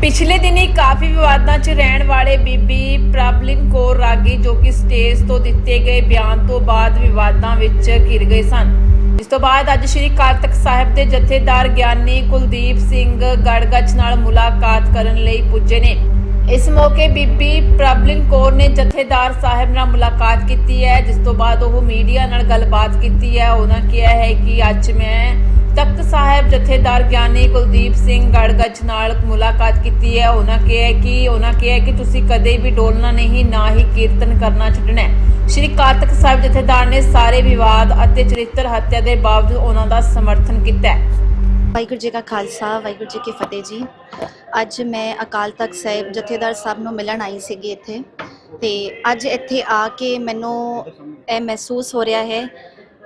ਪਿਛਲੇ ਦਿਨੀ ਕਾਫੀ ਵਿਵਾਦਾਂ 'ਚ ਰਹਿਣ ਵਾਲੇ ਬੀਬੀ ਪ੍ਰਬਲਿਨ ਕੌਰ ਰਾਗੀ ਜੋ ਕਿ ਸਟੇਜ ਤੋਂ ਦਿੱਤੇ ਗਏ ਬਿਆਨ ਤੋਂ ਬਾਅਦ ਵਿਵਾਦਾਂ ਵਿੱਚ ਘਿਰ ਗਏ ਸਨ। ਇਸ ਤੋਂ ਬਾਅਦ ਅੱਜ ਸ੍ਰੀ ਕਾਰਤਕ ਸਾਹਿਬ ਦੇ ਜਥੇਦਾਰ ਗਿਆਨੀ ਕੁਲਦੀਪ ਸਿੰਘ ਗੜਗੱਜ ਨਾਲ ਮੁਲਾਕਾਤ ਕਰਨ ਲਈ ਪੁੱਜੇ ਨੇ। ਇਸ ਮੌਕੇ ਬੀਬੀ ਪ੍ਰਬਲਿਨ ਕੌਰ ਨੇ ਜਥੇਦਾਰ ਸਾਹਿਬ ਨਾਲ ਮੁਲਾਕਾਤ ਕੀਤੀ ਹੈ, ਜਿਸ ਤੋਂ ਬਾਅਦ ਉਹ ਮੀਡੀਆ ਨਾਲ ਗੱਲਬਾਤ ਕੀਤੀ ਹੈ। ਉਹਨਾਂ ਕਿਹਾ ਹੈ ਅੱਜ ਮੈਂ ਤਖਤ ਸਾਹਿਬ ਜਥੇਦਾਰ ਗਿਆਨੀ ਕੁਲਦੀਪ ਸਿੰਘ ਗੜਗੱਜ ਨਾਲ ਮੁਲਾਕਾਤ ਕੀਤੀ ਹੈ। ਉਹਨਾਂ ਕਿਹਾ ਕਿ, ਉਹਨਾਂ ਕਿਹਾ ਕਿ ਤੁਸੀਂ ਕਦੇ ਵੀ ਡੋਲਣਾ ਨਹੀਂ, ਨਾ ਹੀ ਕੀਰਤਨ ਕਰਨਾ ਛੱਡਣਾ ਸ਼੍ਰੀ ਕਾਰਤਕ ਸਾਹਿਬ ਜਥੇਦਾਰ ਨੇ ਸਾਰੇ ਵਿਵਾਦ ਅਤੇ ਚਰਿੱਤਰ ਹੱਤਿਆ ਦੇ ਬਾਵਜੂਦ ਉਹਨਾਂ ਦਾ ਸਮਰਥਨ ਕੀਤਾ ਵਾਹਿਗੁਰੂ ਜੀ ਕਾ ਖਾਲਸਾ, ਵਾਹਿਗੁਰੂ ਜੀ ਕੀ ਫਤਿਹ ਜੀ। ਅੱਜ ਮੈਂ ਅਕਾਲ ਤਖਤ ਸਾਹਿਬ ਜਥੇਦਾਰ ਸਾਹਿਬ ਨੂੰ ਮਿਲਣ ਆਈ ਸੀਗੀ ਇੱਥੇ ਤੇ ਅੱਜ ਇੱਥੇ ਆ ਕੇ ਮੈਨੂੰ ਇਹ ਮਹਿਸੂਸ ਹੋ ਰਿਹਾ ਹੈ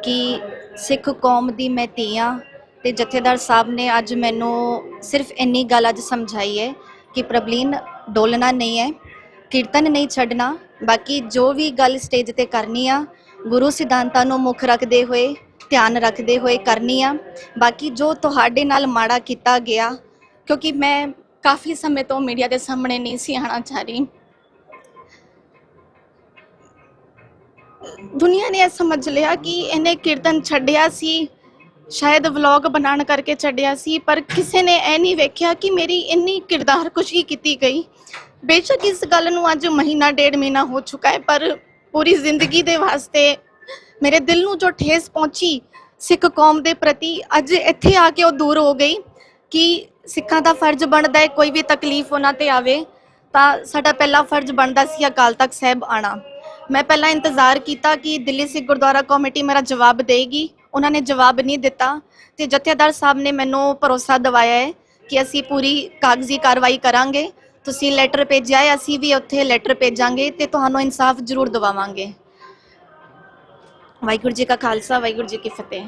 ਕਿ ਸਿੱਖ ਕੌਮ ਦੀ ਮੈਂ ਧੀ ਹਾਂ ਤੇ ਜਥੇਦਾਰ ਸਾਹਿਬ ਨੇ ਅੱਜ ਮੈਨੂੰ ਸਿਰਫ ਇੰਨੀ ਗੱਲ ਅੱਜ ਸਮਝਾਈ ਹੈ ਕਿ ਪ੍ਰਬਲੀਨ ਡੋਲਣਾ ਨਹੀਂ ਹੈ, ਕੀਰਤਨ ਨਹੀਂ ਛੱਡਣਾ, ਬਾਕੀ ਜੋ ਵੀ ਗੱਲ ਸਟੇਜ ਤੇ ਕਰਨੀ ਆ, ਗੁਰੂ ਸਿਧਾਂਤਾਂ ਨੂੰ ਮੁੱਖ ਰੱਖਦੇ ਹੋਏ, ਧਿਆਨ ਰੱਖਦੇ ਹੋਏ ਕਰਨੀ ਆ। ਬਾਕੀ ਜੋ ਤੁਹਾਡੇ ਨਾਲ ਮਾੜਾ ਕੀਤਾ ਗਿਆ, ਕਿਉਂਕਿ ਮੈਂ ਕਾਫੀ ਸਮੇਂ ਤੋਂ ਮੀਡੀਆ ਦੇ ਸਾਹਮਣੇ ਨਹੀਂ ਸੀ ਆਣਾ ਚਾਹ ਰਹੀ। ਦੁਨੀਆ ਨੇ ਇਹ ਸਮਝ ਲਿਆ ਕਿ ਇਹਨੇ ਕੀਰਤਨ ਛੱਡਿਆ ਸੀ, ਸ਼ਾਇਦ ਵਲੌਗ ਬਣਾਉਣ ਕਰਕੇ ਛੱਡਿਆ ਸੀ, ਪਰ ਕਿਸੇ ਨੇ ਇਹ ਨਹੀਂ ਵੇਖਿਆ ਕਿ ਮੇਰੀ ਇੰਨੀ ਕਿਰਦਾਰ ਕੁਸ਼ੀ ਕੀਤੀ ਗਈ। ਬੇਸ਼ੱਕ ਇਸ ਗੱਲ ਨੂੰ ਅੱਜ ਮਹੀਨਾ ਡੇਢ ਮਹੀਨਾ ਹੋ ਚੁੱਕਾ ਹੈ, ਪਰ ਪੂਰੀ ਜ਼ਿੰਦਗੀ ਦੇ ਵਾਸਤੇ ਮੇਰੇ ਦਿਲ ਨੂੰ ਜੋ ਠੇਸ ਪਹੁੰਚੀ ਸਿੱਖ ਕੌਮ ਦੇ ਪ੍ਰਤੀ, ਅੱਜ ਇੱਥੇ ਆ ਕੇ ਉਹ ਦੂਰ ਹੋ ਗਈ ਕਿ ਸਿੱਖਾਂ ਦਾ ਫਰਜ਼ ਬਣਦਾ ਹੈ ਕੋਈ ਵੀ ਤਕਲੀਫ ਉਹਨਾਂ ਤੇ ਆਵੇ, ਤਾਂ ਸਾਡਾ ਪਹਿਲਾ ਫਰਜ਼ ਬਣਦਾ ਸੀ ਅਕਾਲ ਤਖਤ ਸਾਹਿਬ ਆਣਾ ਮੈਂ ਪਹਿਲਾਂ ਇੰਤਜ਼ਾਰ ਕੀਤਾ ਕਿ ਦਿੱਲੀ ਸਿੱਖ ਗੁਰਦੁਆਰਾ ਕਮੇਟੀ ਮੇਰਾ ਜਵਾਬ ਦੇਗੀ। ਉਹਨਾਂ ਨੇ ਜਵਾਬ ਨਹੀਂ ਦਿੱਤਾ ਤੇ ਜਥੇਦਾਰ ਸਾਹਿਬ ਨੇ ਮੈਨੂੰ ਭਰੋਸਾ ਦਿਵਾਇਆ ਹੈ ਕਿ ਅਸੀਂ ਪੂਰੀ ਕਾਗਜ਼ੀ ਕਾਰਵਾਈ ਕਰਾਂਗੇ। ਤੁਸੀਂ ਲੈਟਰ ਭੇਜਿਆ ਹੈ, ਅਸੀਂ ਵੀ ਉੱਥੇ ਲੈਟਰ ਭੇਜਾਂਗੇ ਤੇ ਤੁਹਾਨੂੰ ਇਨਸਾਫ ਜ਼ਰੂਰ ਦਿਵਾਵਾਂਗੇ। ਵਾਹਿਗੁਰੂ ਜੀ ਕਾ ਖਾਲਸਾ, ਵਾਹਿਗੁਰੂ ਜੀ ਕੀ ਫਤਿਹ।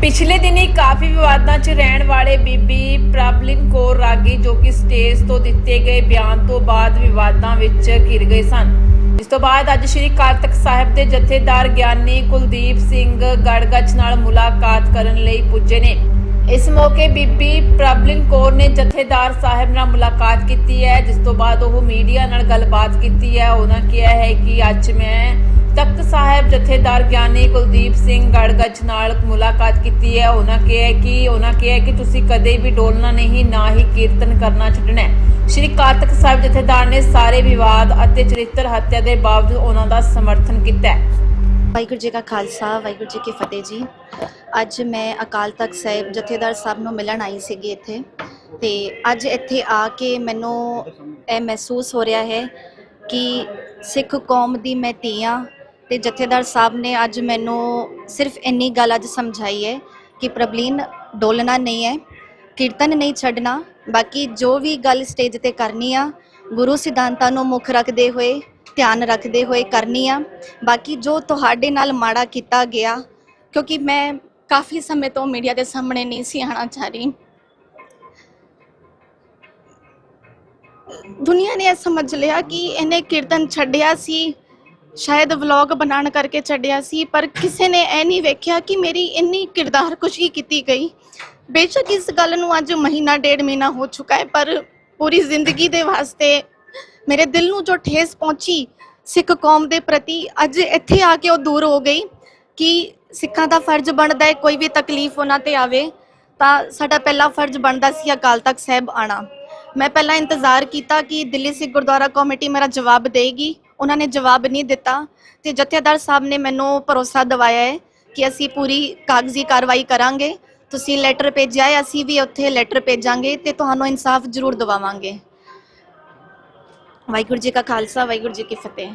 ਪਿਛਲੇ ਦਿਨੀ ਕਾਫੀ ਵਿਵਾਦਾਂ 'ਚ ਰਹਿਣ ਵਾਲੇ ਬੀਬੀ ਪ੍ਰਬਲਿਨ ਕੌਰ ਰਾਗੀ ਜੋ ਕਿ ਸਟੇਜ ਤੋਂ ਦਿੱਤੇ ਗਏ ਬਿਆਨ ਤੋਂ ਬਾਅਦ ਵਿਵਾਦਾਂ ਵਿੱਚ ਘਿਰ ਗਏ ਸਨ। ਇਸ ਤੋਂ ਬਾਅਦ ਅੱਜ ਸ੍ਰੀ ਕਾਰਤਕ ਸਾਹਿਬ ਦੇ ਜਥੇਦਾਰ ਗਿਆਨੀ ਕੁਲਦੀਪ ਸਿੰਘ ਗੜਗੱਜ ਨਾਲ ਮੁਲਾਕਾਤ ਕਰਨ ਲਈ ਪੁੱਜੇ ਨੇ। ਇਸ ਮੌਕੇ ਬੀਬੀ ਪ੍ਰਬਲਿਨ ਕੌਰ ਨੇ ਜਥੇਦਾਰ ਸਾਹਿਬ ਨਾਲ ਮੁਲਾਕਾਤ ਕੀਤੀ ਹੈ, ਜਿਸ ਤੋਂ ਬਾਅਦ ਉਹ ਮੀਡੀਆ ਨਾਲ ਗੱਲਬਾਤ ਕੀਤੀ ਹੈ। ਉਹਨਾਂ ਕਿਹਾ ਹੈ ਕਿ ਅੱਜ ਮੈਂ ਤਖਤ ਸਾਹਿਬ ਜਥੇਦਾਰ ਗਿਆਨੀ ਕੁਲਦੀਪ ਸਿੰਘ ਗੜਗੱਜ ਨਾਲ ਮੁਲਾਕਾਤ ਕੀਤੀ ਹੈ। ਉਹਨਾਂ ਕਿਹਾ ਕਿ, ਉਹਨਾਂ ਕਿਹਾ ਕਿ ਤੁਸੀਂ ਕਦੇ ਵੀ ਡੋਲਣਾ ਨਹੀਂ, ਨਾ ਹੀ ਕੀਰਤਨ ਕਰਨਾ ਛੱਡਣਾ ਸ਼੍ਰੀ ਕਾਰਤਕ ਸਾਹਿਬ ਜਥੇਦਾਰ ਨੇ ਸਾਰੇ ਵਿਵਾਦ ਅਤੇ ਚਰਿੱਤਰ ਹੱਤਿਆ ਦੇ ਬਾਵਜੂਦ ਉਹਨਾਂ ਦਾ ਸਮਰਥਨ ਕੀਤਾ ਵਾਹਿਗੁਰੂ ਜੀ ਕਾ ਖਾਲਸਾ, ਵਾਹਿਗੁਰੂ ਜੀ ਕੀ ਫਤਿਹ ਜੀ। ਅੱਜ ਮੈਂ ਅਕਾਲ ਤਖਤ ਸਾਹਿਬ ਜਥੇਦਾਰ ਸਾਹਿਬ ਨੂੰ ਮਿਲਣ ਆਈ ਸੀਗੀ ਇੱਥੇ ਤੇ ਅੱਜ ਇੱਥੇ ਆ ਕੇ ਮੈਨੂੰ ਇਹ ਮਹਿਸੂਸ ਹੋ ਰਿਹਾ ਹੈ ਕਿ ਸਿੱਖ ਕੌਮ ਦੀ ਮੈਂ ਧੀਆਂ ਤੇ ਜਥੇਦਾਰ ਸਾਹਿਬ ਨੇ ਅੱਜ ਮੈਨੂੰ ਸਿਰਫ ਇੰਨੀ ਗੱਲ ਅੱਜ ਸਮਝਾਈ ਹੈ ਕਿ ਪ੍ਰਬਲੀਨ ਡੋਲਣਾ ਨਹੀਂ ਹੈ, ਕੀਰਤਨ ਨਹੀਂ ਛੱਡਣਾ, ਬਾਕੀ ਜੋ ਵੀ ਗੱਲ ਸਟੇਜ ਤੇ ਕਰਨੀ ਆ, ਗੁਰੂ ਸਿਧਾਂਤਾਂ ਨੂੰ ਮੁੱਖ ਰੱਖਦੇ ਹੋਏ, ਧਿਆਨ ਰੱਖਦੇ ਹੋਏ ਕਰਨੀ ਆ। ਬਾਕੀ ਜੋ ਤੁਹਾਡੇ ਨਾਲ ਮਾੜਾ ਕੀਤਾ ਗਿਆ, ਕਿਉਂਕਿ ਮੈਂ ਕਾਫੀ ਸਮੇਂ ਤੋਂ ਮੀਡੀਆ ਦੇ ਸਾਹਮਣੇ ਨਹੀਂ ਸੀ ਆਣਾ ਚਾਹ ਰਹੀ। ਦੁਨੀਆ ਨੇ ਇਹ ਸਮਝ ਲਿਆ ਕਿ ਇਹਨੇ ਕੀਰਤਨ ਛੱਡਿਆ ਸੀ ਸ਼ਾਇਦ ਵਲੌਗ ਬਣਾਉਣ ਕਰਕੇ ਛੱਡਿਆ ਸੀ, ਪਰ ਕਿਸੇ ਨੇ ਇਹ ਨਹੀਂ ਵੇਖਿਆ ਕਿ ਮੇਰੀ ਇੰਨੀ ਕਿਰਦਾਰ ਕੁਸ਼ੀ ਕੀਤੀ ਗਈ। ਬੇਸ਼ੱਕ ਇਸ ਗੱਲ ਨੂੰ ਅੱਜ ਮਹੀਨਾ ਡੇਢ ਮਹੀਨਾ ਹੋ ਚੁੱਕਾ ਹੈ, ਪਰ ਪੂਰੀ ਜ਼ਿੰਦਗੀ ਦੇ ਵਾਸਤੇ ਮੇਰੇ ਦਿਲ ਨੂੰ ਜੋ ਠੇਸ ਪਹੁੰਚੀ ਸਿੱਖ ਕੌਮ ਦੇ ਪ੍ਰਤੀ, ਅੱਜ ਇੱਥੇ ਆ ਕੇ ਉਹ ਦੂਰ ਹੋ ਗਈ ਕਿ ਸਿੱਖਾਂ ਦਾ ਫਰਜ਼ ਬਣਦਾ ਹੈ, ਕੋਈ ਵੀ ਤਕਲੀਫ ਉਹਨਾਂ ਤੇ ਆਵੇ, ਤਾਂ ਸਾਡਾ ਪਹਿਲਾ ਫਰਜ਼ ਬਣਦਾ ਸੀ ਅਕਾਲ ਤਖਤ ਸਾਹਿਬ ਆਣਾ ਮੈਂ ਪਹਿਲਾਂ ਇੰਤਜ਼ਾਰ ਕੀਤਾ ਕਿ ਦਿੱਲੀ ਸਿੱਖ ਗੁਰਦੁਆਰਾ ਕਮੇਟੀ ਮੇਰਾ ਜਵਾਬ ਦੇਗੀ। ਉਹਨਾਂ ਨੇ ਜਵਾਬ ਨਹੀਂ ਦਿੱਤਾ ਤੇ ਜਥੇਦਾਰ ਸਾਹਿਬ ਨੇ ਮੈਨੂੰ ਭਰੋਸਾ ਦਿਵਾਇਆ ਹੈ ਕਿ ਅਸੀਂ ਪੂਰੀ ਕਾਗਜ਼ੀ ਕਾਰਵਾਈ ਕਰਾਂਗੇ। ਤੁਸੀਂ ਲੈਟਰ ਭੇਜਿਆ ਹੈ, ਅਸੀਂ ਵੀ ਉੱਥੇ ਲੈਟਰ ਭੇਜਾਂਗੇ ਤੇ ਤੁਹਾਨੂੰ ਇਨਸਾਫ ਜ਼ਰੂਰ ਦਿਵਾਵਾਂਗੇ। ਵਾਹਿਗੁਰੂ ਜੀ ਕਾ ਖਾਲਸਾ, ਵਾਹਿਗੁਰੂ ਜੀ ਕੀ ਫਤਿਹ।